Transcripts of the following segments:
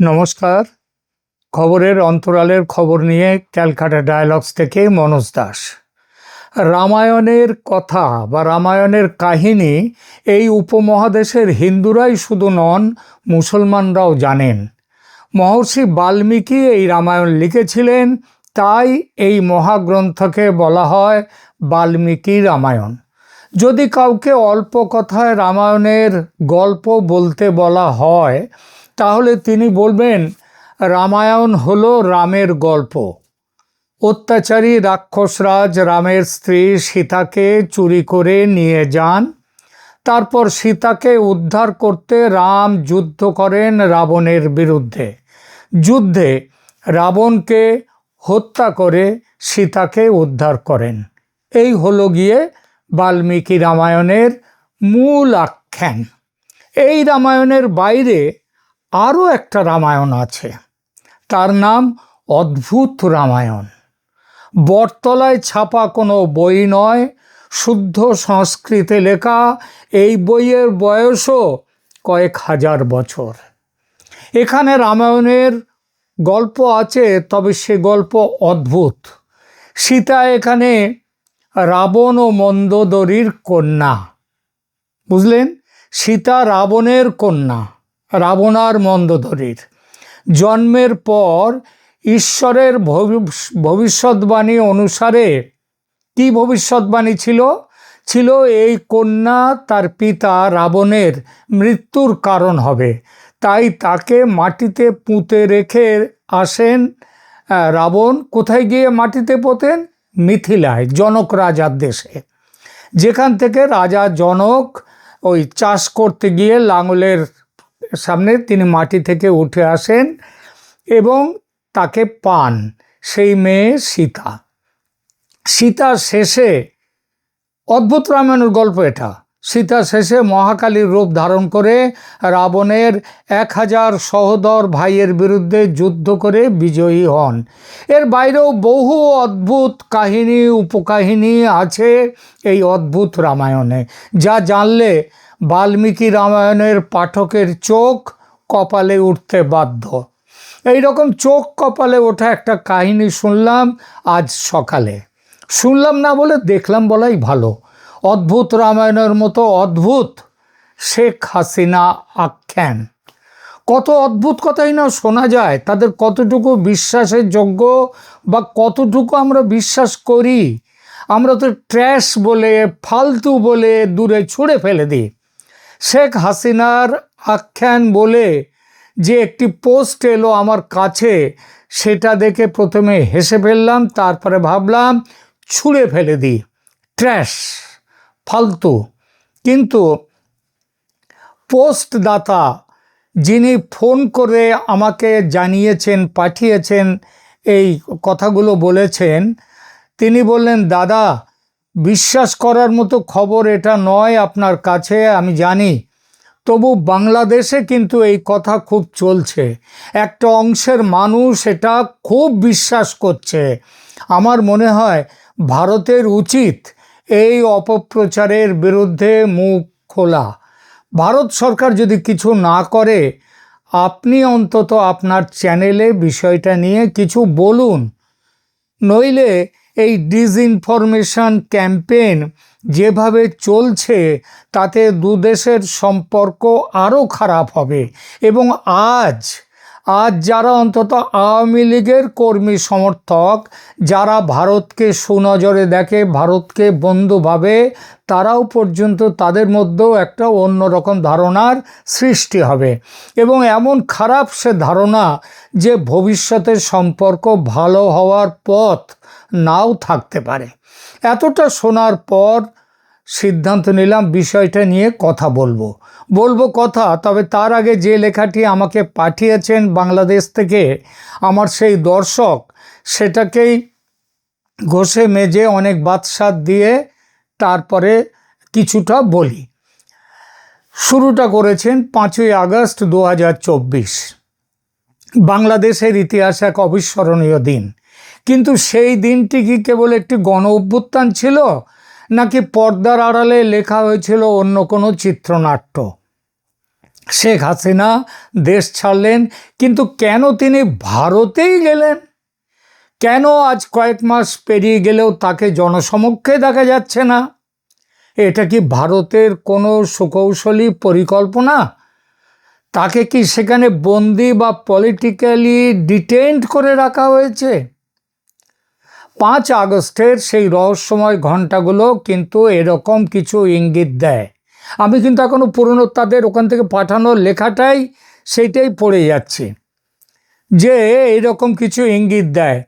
নমস্কার। খবরের অন্তরালের খবর নিয়ে ক্যালকাটা ডায়ালগস থেকে মনোজ দাস। রামায়ণের কথা বা রামায়ণের কাহিনী এই উপমহাদেশের হিন্দুরাই শুধু নন, মুসলমানরাও জানেন। মহর্ষি বাল্মীকি এই রামায়ণ লিখেছিলেন, তাই এই মহাগ্রন্থকে বলা হয় বাল্মীকি রামায়ণ। যদি কাউকে অল্প কথায় রামায়ণের গল্প বলতে বলা হয় তাহলে তিনি বলবেন, রামায়ণ হলো রামের গল্প। অত্যাচারী রাক্ষসরাজ রামের স্ত্রী সীতাকে চুরি করে নিয়ে যান। তারপর সীতাকে উদ্ধার করতে রাম যুদ্ধ করেন রাবণের বিরুদ্ধে। যুদ্ধে রাবণকে হত্যা করে সীতাকে উদ্ধার করেন। এই হলো গিয়ে বাল্মীকি রামায়ণের মূল আখ্যান। এই রামায়ণের বাইরে আরও একটা রামায়ণ আছে। তার নাম অদ্ভুত রামায়ণ। বটতলায় ছাপা কোনো বই নয়, শুদ্ধ সংস্কৃতে লেখা এই বইয়ের বয়সও কয়েক হাজার বছর। এখানে রামায়ণের গল্প আছে, তবে সে গল্প অদ্ভুত। সীতা এখানে রাবণ ও মন্দোদরীর কন্যা। বুঝলেন? সীতা রাবণের কন্যা। রাবণার মন্দোদরীর জন্মের পর ঈশ্বরের ভবিষ- ভবিষ্যৎবাণী অনুসারে কি ভবিষ্যৎবাণী ছিল? ছিল এই কন্যা তার পিতা রাবণের মৃত্যুর কারণ হবে। তাই তাকে মাটিতে পুঁতে রেখে আসেন রাবণ। কোথায় গিয়ে মাটিতে পোতেন? মিথিলায়, জনক রাজার দেশে। যেখান থেকে রাজা জনক ওই চাষ করতে গিয়ে লাঙলের সামনে তিনি মাটি থেকে উঠে আসেন এবং তাকে পান। সেই মেয়ে সীতা। সীতা শেষে, অদ্ভুত রামায়ণের গল্প এটা। সীতা শেষে মহাকালীর রূপ ধারণ করে রাবণের এক হাজার সহদর ভাইয়ের বিরুদ্ধে যুদ্ধ করে বিজয়ী হন। এর বাইরেও বহু অদ্ভুত কাহিনী, উপকাহিনী আছে এই অদ্ভুত রামায়ণে। যা জানলে বাল্মীকি রামায়ণের পাঠকের চোখ কপালে উঠতে বাধ্য। এই রকম চোখ কপালে ওঠা একটা কাহিনী শুনলাম আজ সকালে। শুনলাম না বলে দেখলাম বলাই ভালো। অদ্ভুত রামায়ণের মতো অদ্ভুত শেখ হাসিনা আখ্যান। কত অদ্ভুত কথাই না শোনা যায়, তাদের কতটুকু বিশ্বাসের যোগ্য বা কতটুকু আমরা বিশ্বাস করি, আমরা তো ট্র্যাশ বলে, ফালতু বলে দূরে ছুঁড়ে ফেলে দিই। শেখ হাসিনার আখ্যান বলে যে একটি পোস্ট এলো আমার কাছে, সেটা দেখে প্রথমে হেসে ফেললাম, তারপরে ভাবলাম, ছুঁড়ে ফেলে দিই। ট্র্যাশ, ফালতু। কিন্তু পোস্টদাতা যিনি ফোন করে আমাকে জানিয়েছেন, পাঠিয়েছেন, এই কথাগুলো বলেছেন, তিনি বললেন, দাদা বিশ্বাস করার মতো খবর এটা নয় আপনার কাছে, আমি জানি। তবু বাংলাদেশে কিন্তু এই কথা খুব চলছে। একটা অংশের মানুষ এটা খুব বিশ্বাস করছে। আমার মনে হয় ভারতের উচিত এই অপপ্রচারের বিরুদ্ধে মুখ খোলা। ভারত সরকার যদি কিছু না করে, আপনি অন্তত আপনার চ্যানেলে বিষয়টা নিয়ে কিছু বলুন। নইলে এই ডিসইনফরমেশন ক্যাম্পেইন যেভাবে চলছে, তাতে দুদেশের সম্পর্ক আরও খারাপ হবে এবং আজ আজ যারা অন্তত আওয়ামী লীগের কর্মী সমর্থক, যারা ভারতকে সুনজরে দেখে, ভারতকে বন্ধু ভাবে, তারাও পর্যন্ত তাদের মধ্যেও একটা অন্যরকম ধারণার সৃষ্টি হবে। এবং এমন খারাপ সে ধারণা যে ভবিষ্যতের সম্পর্ক ভালো হওয়ার পথ নাও থাকতে পারে। এতটা শোনার পর সিদ্ধান্ত নিলাম বিষয়টা নিয়ে কথা বলব। বলব কথা, তবে তার আগে যে লেখাটি আমাকে পাঠিয়েছেন বাংলাদেশ থেকে, আমার সেই দর্শক, সেটাকেই ঘষে মেজে অনেক বাদশাদ দিয়ে তারপরে কিছুটা বলি। শুরুটা করেছেন পাঁচই আগস্ট দু হাজার চব্বিশ। বাংলাদেশের ইতিহাস এক অবিস্মরণীয় দিন। কিন্তু সেই দিনটি কি কেবল একটি গণ অভ্যুত্থান ছিল, নাকি পর্দার আড়ালে লেখা হয়েছিল অন্য কোনো চিত্রনাট্য? শেখ হাসিনা দেশ ছাড়লেন, কিন্তু কেন তিনি ভারতেই গেলেন? কেন আজ কয়েক মাস পেরিয়ে গেলেও তাকে জনসমক্ষে দেখা যাচ্ছে না? এটা কি ভারতের কোনো সুকৌশলী পরিকল্পনা? তাকে কি সেখানে বন্দি বা পলিটিক্যালি ডিটেইনড করে রাখা হয়েছে? পাঁচ আগস্টের সেই রহস্যময় ঘন্টাগুলো কিন্তু এরকম কিছু ইঙ্গিত দেয়। আমি কিন্তু এখনও পুরনো তাদের ওখান থেকে পাঠানোর লেখাটাই সেইটাই পড়ে যাচ্ছি। যে এরকম কিছু ইঙ্গিত দেয়,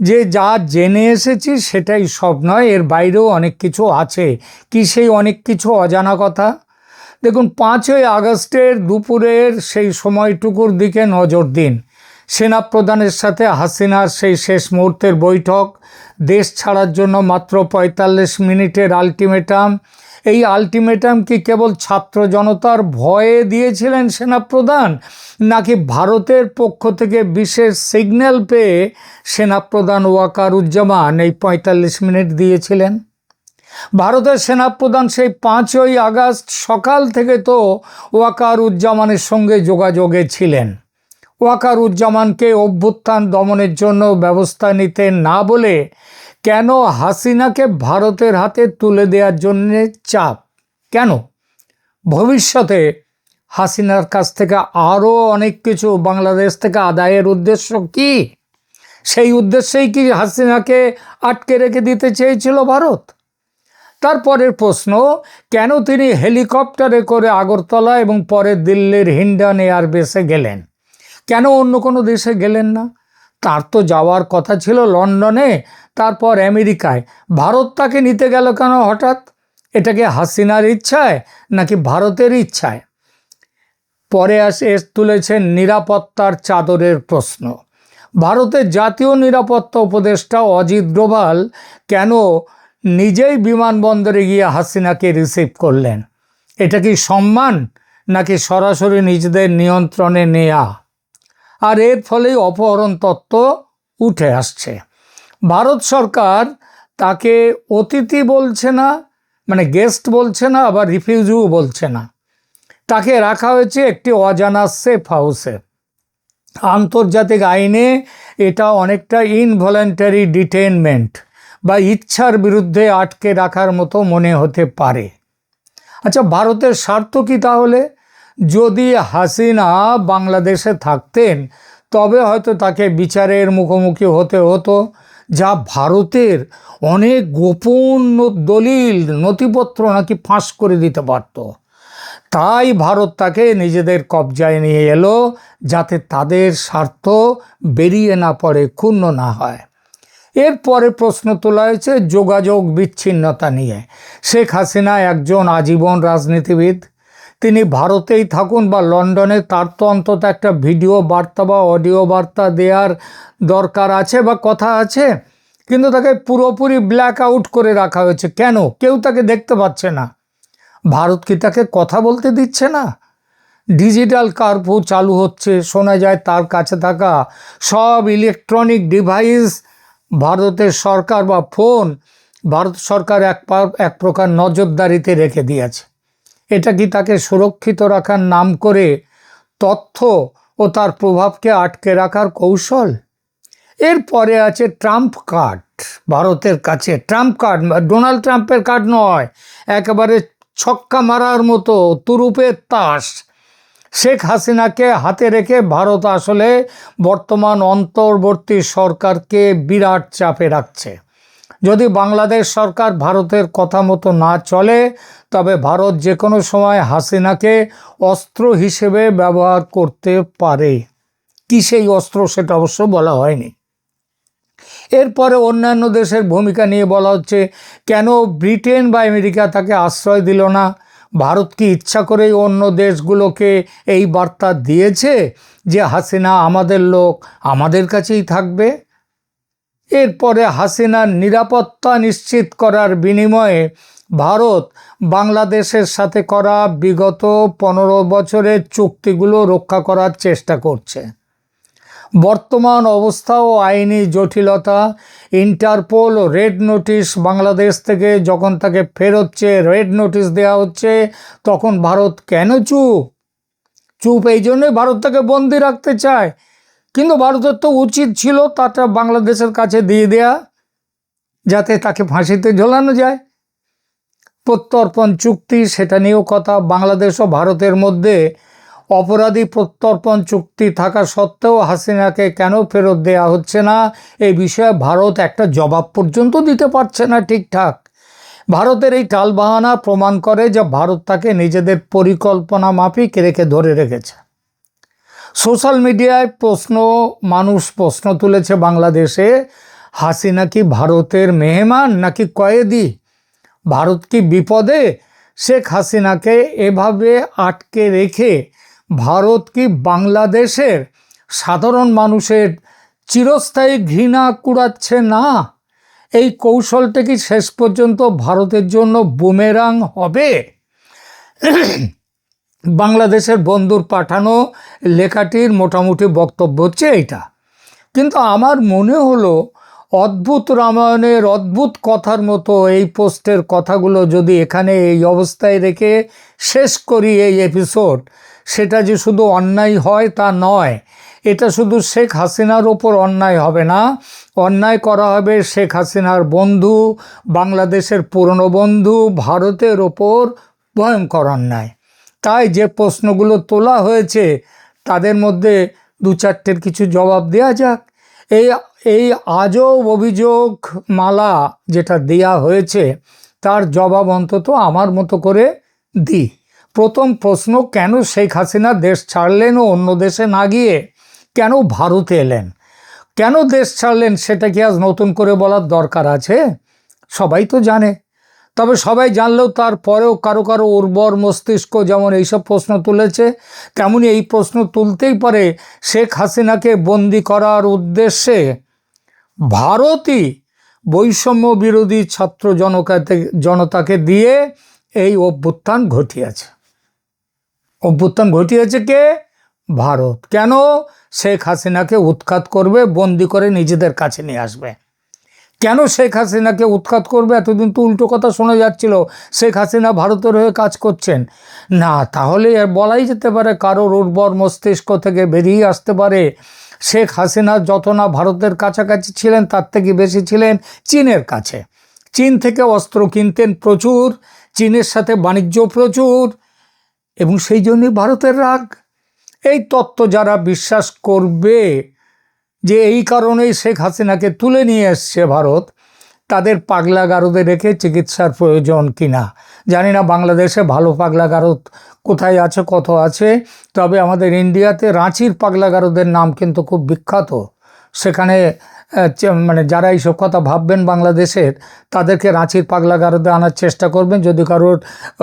যে যা জেনে এসেছি সেটাই সব নয়, এর বাইরেও অনেক কিছু আছে। কি সেই অনেক কিছু অজানা কথা? দেখুন, পাঁচই আগস্টের দুপুরের সেই সময়টুকুর দিকে নজর দিন। সেনাপ্রধানের সাথে হাসিনার সেই শেষ মুহূর্তের বৈঠক। দেশ ছাড়ার জন্য মাত্র পঁয়তাল্লিশ মিনিটের আলটিমেটাম। এই আলটিমেটাম কি কেবল ছাত্র জনতার ভয়ে দিয়েছিলেন সেনাপ্রধান, নাকি ভারতের পক্ষ থেকে বিশেষ সিগন্যাল পেয়ে সেনাপ্রধান ওয়াকারুজ্জামান এই পঁয়তাল্লিশ মিনিট দিয়েছিলেন? ভারতের সেনাপ্রধান সেই পাঁচই আগস্ট সকাল থেকে তো ওয়াকারুজ্জামানের সঙ্গে যোগাযোগে ছিলেন। ওয়াকারুজ্জামানকে অভ্যুত্থান দমনের জন্য ব্যবস্থা নিতে না বলে কেন হাসিনাকে ভারতের হাতে তুলে দেওয়ার জন্যে চাপ? কেন? ভবিষ্যতে হাসিনার কাছ থেকে আরও অনেক কিছু বাংলাদেশ থেকে আদায়ের উদ্দেশ্য কি? সেই উদ্দেশ্যেই কি হাসিনাকে আটকে রেখে দিতে চেয়েছিল ভারত? তারপরের প্রশ্ন, কেন তিনি হেলিকপ্টারে করে আগরতলা এবং পরে দিল্লির হিন্ডান এয়ারবেসে গেলেন? কেন অন্য কোনো দেশে গেলেন না? তার তো যাওয়ার কথা ছিল লন্ডনে, তারপর আমেরিকায়। ভারত তাকে নিতে গেল কেন হঠাৎ? এটাকে হাসিনার ইচ্ছায় নাকি ভারতের ইচ্ছায়? পরে আসে তুলেছেন নিরাপত্তার চাদরের প্রশ্ন। ভারতের জাতীয় নিরাপত্তা উপদেষ্টা অজিত ডোভাল কেন নিজেই বিমানবন্দরে গিয়ে হাসিনাকে রিসিভ করলেন? এটা কি সম্মান নাকি সরাসরি নিজেদের নিয়ন্ত্রণে নেয়া? আর এর ফলেই অপহরণ তত্ত্ব উঠে আসছে। ভারত সরকার তাকে অতিথি বলছে না মানে গেস্ট বলছে না, আবার রিফিউজিও বলছে না। তাকে রাখা হয়েছে একটি অজানা সেফ হাউসে আন্তর্জাতিক আইনে এটা অনেকটা ইনভলেন্টারি ডিটেনমেন্ট বা ইচ্ছার বিরুদ্ধে আটকে রাখার মতো মনে হতে পারে। আচ্ছা ভারতের স্বার্থ কী তাহলে? যদি হাসিনা বাংলাদেশে থাকতেন, তবে হয়তো তাকে বিচারের মুখোমুখি হতে হতো, যা ভারতের অনেক গোপন দলিল, নথিপত্র নাকি ফাঁস করে দিতে পারত। তাই ভারত তাকে নিজেদের কবজায় নিয়ে এলো, যাতে তাদের স্বার্থ বেরিয়ে না পড়ে, ক্ষুণ্ণ না হয়। এরপরে প্রশ্ন তোলা হয়েছে যোগাযোগ বিচ্ছিন্নতা নিয়ে। শেখ হাসিনা একজন আজীবন রাজনীতিবিদ। তিনি ভারতেই থাকুন বা লন্ডনে, তার তো অন্তত একটা ভিডিও বার্তা বা অডিও বার্তা দেওয়ার দরকার আছে বা কথা আছে। কিন্তু তাকে পুরোপুরি ব্ল্যাক আউট করে রাখা হয়েছে। কেন? কেউ তাকে দেখতে পাচ্ছে না। ভারত কি তাকে কথা বলতে দিচ্ছে না? ডিজিটাল কার্ফু চালু হচ্ছে, শোনা যায় তার কাছে থাকা সব ইলেকট্রনিক ডিভাইস ভারতের সরকার বা ফোন ভারত সরকার এক এক প্রকার নজরদারিতে রেখে দিয়েছে। এটা কি তাকে সুরক্ষিত রাখার নাম করে তথ্য ও তার প্রভাবকে আটকে রাখার কৌশল? এরপরে আছে ট্রাম্প কার্ড, ভারতের কাছে। ট্রাম্প কার্ড, ডোনাল্ড ট্রাম্পের কার্ড নয়, একেবারে ছক্কা মারার মতো, তুরুপের তাস। শেখ হাসিনাকে হাতে রেখে ভারত আসলে বর্তমান অন্তর্বর্তী সরকারকে বিরাট চাপে রাখছে। যদি বাংলাদেশ সরকার ভারতের কথা মতো না চলে, তবে ভারত যে কোনো সময় হাসিনাকে অস্ত্র হিসেবে ব্যবহার করতে পারে। কি সেই অস্ত্র সেটা অবশ্য বলা হয়নি। এরপরে অন্যান্য দেশের ভূমিকা নিয়ে বলা হচ্ছে, কেন ব্রিটেন বা আমেরিকা তাকে আশ্রয় দিল না? ভারত কি ইচ্ছা করেই অন্য দেশগুলোকে এই বার্তা দিয়েছে যে হাসিনা আমাদের লোক, আমাদের কাছেই থাকবে? এরপরে হাসিনার নিরাপত্তা নিশ্চিত করার বিনিময়ে ভারত বাংলাদেশের সাথে করা বিগত পনেরো বছরের চুক্তিগুলো রক্ষা করার চেষ্টা করছে। বর্তমান অবস্থা ও আইনি জটিলতা, ইন্টারপোল রেড নোটিশ বাংলাদেশ থেকে যখন তাকে ফেরোচ্ছে রেড নোটিশ দেওয়া হচ্ছে, তখন ভারত কেন চুপ? চুপ এই জন্যই ভারত তাকে বন্দি রাখতে চায়। কিন্তু ভারতের তো উচিত ছিল তাটা বাংলাদেশের কাছে দিয়ে দেয়া, যাতে তাকে ফাঁসিতে ঝোলানো যায়। প্রত্যর্পণ চুক্তি, সেটা নিয়েও কথা। বাংলাদেশ ও ভারতের মধ্যে অপরাধী প্রত্যর্পণ চুক্তি থাকা সত্ত্বেও হাসিনাকে কেন ফেরত দেয়া হচ্ছে না এই বিষয়ে ভারত একটা জবাব পর্যন্ত দিতে পারছে না ঠিকঠাক। ভারতের এই টালবাহানা প্রমাণ করে যে ভারত তাকে নিজেদের পরিকল্পনা মাফিক রেখে ধরে রেখেছে। সোশ্যাল মিডিয়ায় প্রশ্ন, মানুষ প্রশ্ন তুলেছে বাংলাদেশে, হাসিনা কি ভারতের মেহমান নাকি কয়েদি? ভারত কি বিপদে? শেখ হাসিনাকে এভাবে আটকে রেখে ভারত কি বাংলাদেশের সাধারণ মানুষের চিরস্থায়ী ঘৃণা কুড়াচ্ছে না? এই কৌশলটা কি শেষ পর্যন্ত ভারতের জন্য বুমেরাং হবে? বাংলাদেশের বন্ধুর পাঠানো লেখাটির মোটামুটি বক্তব্য হচ্ছে এইটা। কিন্তু আমার মনে হলো অদ্ভুত রামায়ণের অদ্ভুত কথার মতো এই পোস্টের কথাগুলো যদি এখানে এই অবস্থায় রেখে শেষ করি এই এপিসোড, সেটা যে শুধু অন্যায় হয় তা নয়, এটা শুধু শেখ হাসিনার ওপর অন্যায় হবে না, অন্যায় করা হবে শেখ হাসিনার বন্ধু, বাংলাদেশের পুরনো বন্ধু, ভারতের ওপর ভয়ঙ্কর অন্যায়। তাই যে প্রশ্নগুলো তোলা হয়েছে, তাদের মধ্যে দু চারটের কিছু জবাব দেওয়া যাক। এই এই আজব অভিযোগ মালা যেটা দেয়া হয়েছে, তার জবাব অন্তত আমার মতো করে দিই প্রথম প্রশ্ন, কেন শেখ হাসিনা দেশ ছাড়লেন ও অন্য দেশে না গিয়ে কেন ভারতে এলেন? কেন দেশ ছাড়লেন সেটা কি আজ নতুন করে বলার দরকার আছে? সবাই তো জানে। তবে সবাই জানলেও তারপরেও কারও কারও উর্বর মস্তিষ্ক যেমন এইসব প্রশ্ন তুলেছে, তেমনি এই প্রশ্ন তুলতেই পারে শেখ হাসিনাকে বন্দি করার উদ্দেশ্যে। ভারতই বৈষম্য বিরোধী ছাত্র জনকাতে, জনতাকে দিয়ে এই অভ্যুত্থান ঘটিয়েছে। অভ্যুত্থান ঘটিয়েছে কে? ভারত। কেন? শেখ হাসিনাকে উৎখাত করবে, বন্দি করে নিজেদের কাছে নিয়ে আসবে। কেন শেখ হাসিনাকে উৎখাত করবে? এতদিন তো উল্টো কথা শোনা যাচ্ছিল, শেখ হাসিনা ভারতের হয়ে কাজ করছেন। না, তাহলে বলাই যেতে পারে কারোর উর্বর মস্তিষ্ক থেকে বেরিয়ে আসতে পারে। শেখ হাসিনা যত না ভারতের কাছাকাছি ছিলেন, তার থেকে বেশি ছিলেন চীনের কাছে। চীন থেকে অস্ত্র কিনতেন প্রচুর, চীনের সাথে বাণিজ্য প্রচুর, এবং সেই জন্যই ভারতের রাগ। এই তত্ত্ব যারা বিশ্বাস করবে যে এই কারণেই শেখ হাসিনাকে তুলে নিয়ে এসছে ভারত, তাদের পাগলা গারদে রেখে চিকিৎসার প্রয়োজন কিনা? জানি না, বাংলাদেশে ভালো পাগলা গারদ কোথায় আছে, কত আছে, তবে আমাদের ইন্ডিয়াতে রাঁচির পাগলা গারদের নাম কিন্তু খুব বিখ্যাত। সেখানে মানে যারা এইসব কথা ভাববেন বাংলাদেশের, তাদেরকে রাঁচির পাগলা গারদে আনার চেষ্টা করবেন। যদি কারোর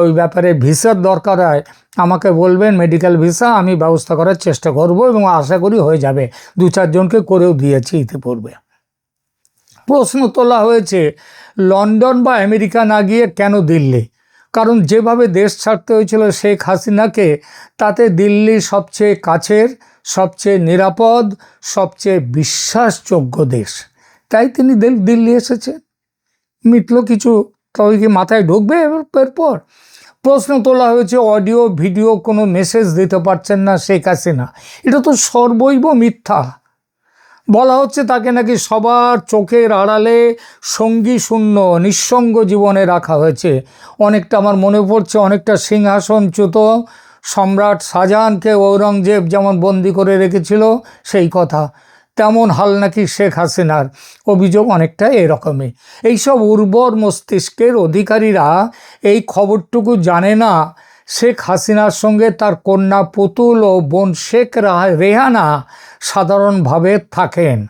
ওই ব্যাপারে ভিসার দরকার হয়, আমাকে বলবেন মেডিকেল ভিসা আমি ব্যবস্থা করার চেষ্টা করব এবং আশা করি হয়ে যাবে। দু চারজনকে করেও দিয়েছি ইতিপূর্বে। প্রশ্ন তোলা হয়েছে, লন্ডন বা আমেরিকা না গিয়ে কেন দিল্লি? কারণ যেভাবে দেশ ছাড়তে হয়েছিল শেখ হাসিনাকে, তাতে দিল্লি সবচেয়ে কাছের সবচেয়ে নিরাপদ, সবচেয়ে বিশ্বাসযোগ্য দেশ। তাই তিনি দিল্লি এসেছে। মিটল কিছু তবে কি মাথায় ঢুকবে এরপর। প্রশ্ন তোলা হয়েছে, অডিও, ভিডিও কোনো মেসেজ দিতে পারছেন না শেখ হাসিনা। এটা তো সর্বৈব মিথ্যা। বলা হচ্ছে তাকে নাকি সবার চোখের আড়ালে সঙ্গী শূন্য, নিঃসঙ্গ জীবনে রাখা হয়েছে। অনেকটা আমার মনে পড়ছে, অনেকটা সিংহাসনচ্যুত সম্রাট শাহজাহানকে ঔরঙ্গজেব যেমন বন্দি করে রেখেছিল, সেই কথা। তেমন হাল নাকি শেখ হাসিনার। অভিযোগ অনেকটা এরকমই। এইসব উর্বর মস্তিষ্কের অধিকারীরা এই খবরটুকু জানে না, শেখ হাসিনার সঙ্গে তার কন্যা পুতুল ও বোন শেখ রেহানা সাধারণভাবে থাকেন।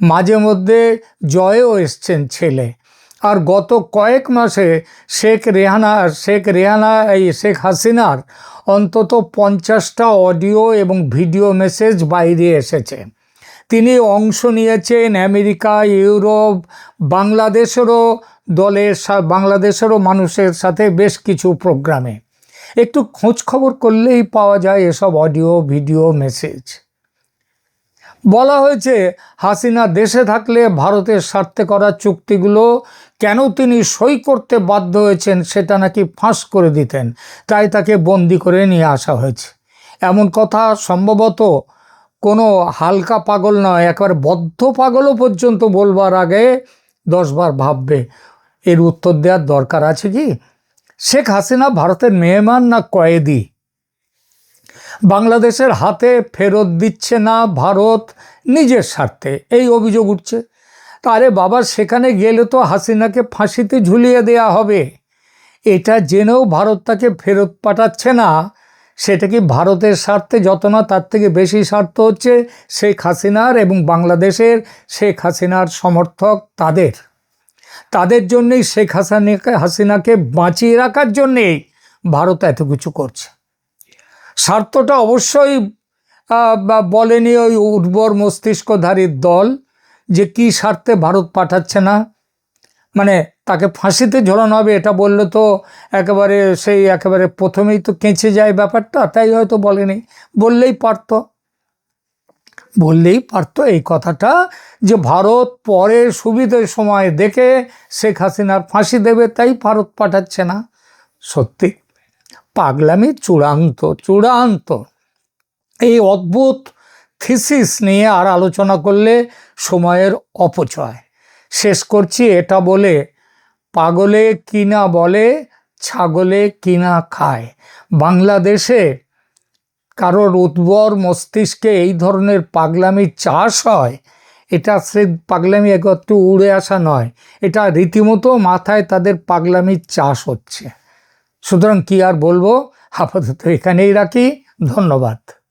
মাঝে মধ্যে জয়ও এসছেন ছেলে। আর গত কয়েক মাসে শেখ রেহানা শেখ রেহানা, এই শেখ হাসিনার অন্তত পঞ্চাশটা অডিও এবং ভিডিও মেসেজ বাইরে এসেছে। তিনি অংশ নিয়েছেন আমেরিকা, ইউরোপ, বাংলাদেশেরও দলের বাংলাদেশেরও মানুষের সাথে বেশ কিছু প্রোগ্রামে। একটু খোঁজ খবর করলেই পাওয়া যায় এসব অডিও, ভিডিও মেসেজ। বলা হয়েছে, হাসিনা দেশে থাকলে ভারতের স্বার্থে করা চুক্তিগুলো কেন তিনি সই করতে বাধ্য হয়েছেন সেটা নাকি ফাঁস করে দিতেন, তাই তাকে বন্দি করে নিয়ে আসা হয়েছে। এমন কথা সম্ভবত কোনো হালকা পাগল নয়, একেবারে বদ্ধ পাগলও পর্যন্ত বলবার আগে দশবার ভাববে। এর উত্তর দেওয়ার দরকার আছে কি? শেখ হাসিনা ভারতের মেহমান না কয়েদি? বাংলাদেশের হাতে ফেরত দিচ্ছে না ভারত নিজের স্বার্থে। এই অভিযোগ উঠছে। তারে বাবা, সেখানে গেলে তো হাসিনাকে ফাঁসিতে ঝুলিয়ে দেয়া হবে। এটা জেনেও ভারত তাকে ফেরত পাঠাচ্ছে না। সেটা কি ভারতের স্বার্থে যত না, তার থেকে বেশি স্বার্থ হচ্ছে শেখ হাসিনার এবং বাংলাদেশের শেখ হাসিনার সমর্থক তাদের। তাদের জন্যেই শেখ হাসানাকে, হাসিনাকে বাঁচিয়ে রাখার জন্যেই ভারত এত কিছু করছে। স্বার্থটা অবশ্যই বলেনি ওই উর্বর মস্তিষ্কধারীর দল যে কি স্বার্থে ভারত পাঠাচ্ছে না। মানে তাকে ফাঁসিতে ঝোলানো হবে এটা বললে তো একেবারে সেই একেবারে প্রথমেই তো কেঁচে যায় ব্যাপারটা, তাই হয়তো বলেনি। বললেই পারতো। বললেই পারতো এই কথাটা যে ভারত পরে সুবিধের সময় দেখে শেখ হাসিনার ফাঁসি দেবে, তাই ভারত পাঠাচ্ছে না। সত্যি। পাগলামি চূড়ান্ত চূড়ান্ত। এই অদ্ভুত থিসিস নিয়ে আর আলোচনা করলে সময়ের অপচয়। শেষ করছি এটা বলে, পাগলে কিনা বলে, ছাগলে কিনা খায়। বাংলাদেশে কারোর উদ্বর মস্তিষ্কে এই ধরনের পাগলামি চাষ হয়, এটা সে পাগলামি একটু উড়ে আসা নয়, এটা রীতিমতো মাথায় তাদের পাগলামির চাষ হচ্ছে। সুতরাং কি আর বলব? আপাতত এখানেই রাখি। ধন্যবাদ।